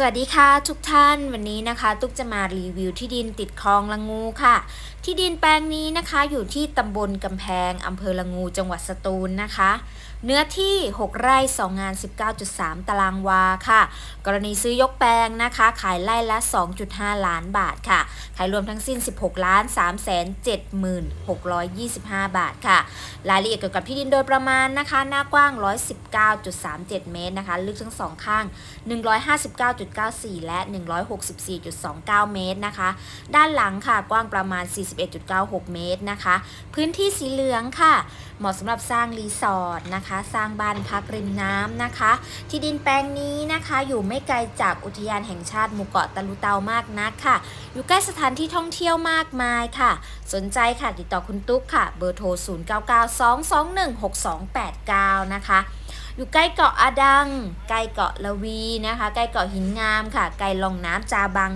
สวัสดีค่ะทุกท่านวันนี้นะคะ ตุ๊กจะมารีวิวที่ดินติดคลองละงูค่ะ ที่ดินแปลงนี้นะคะอยู่ที่ตำบลกำแพงอำเภอละงูจังหวัดสตูลนะคะ เนื้อที่ 6 ไร่2งาน 19.3 ตารางวาค่ะ กรณีซื้อยกแปลงนะคะ ขายไร่ละ 2.5 ล้านบาทค่ะ ขายรวมทั้งสิ้น 16 ล้าน 376,625 บาทค่ะ รายละเอียดเกี่ยวกับที่ดินโดยประมาณนะคะ หน้ากว้าง 119.37 เมตรนะคะ ลึกทั้งสองข้าง 159. 159.94 และ 164.29 เมตรนะคะ ด้านหลังค่ะกว้างประมาณ 41.96 เมตรนะคะ พื้นที่สีเหลืองค่ะ เหมาะสำหรับสร้างรีสอร์ทนะคะ สร้างบ้านพักริมน้ำนะคะ ที่ดินแปลงนี้นะคะ อยู่ไม่ไกลจากอุทยานแห่งชาติหมู่เกาะตะลุเตามากนักค่ะ อยู่ใกล้สถานที่ท่องเที่ยวมากมายค่ะ สนใจค่ะติดต่อคุณตุ๊กค่ะ เบอร์โทร 0992216289 นะคะ อยู่ใกล้เกาะอาดัง ใกล้เกาะละวีนะคะ ใกล้เกาะหินงามค่ะ ใกล้ลองน้ำจาบัง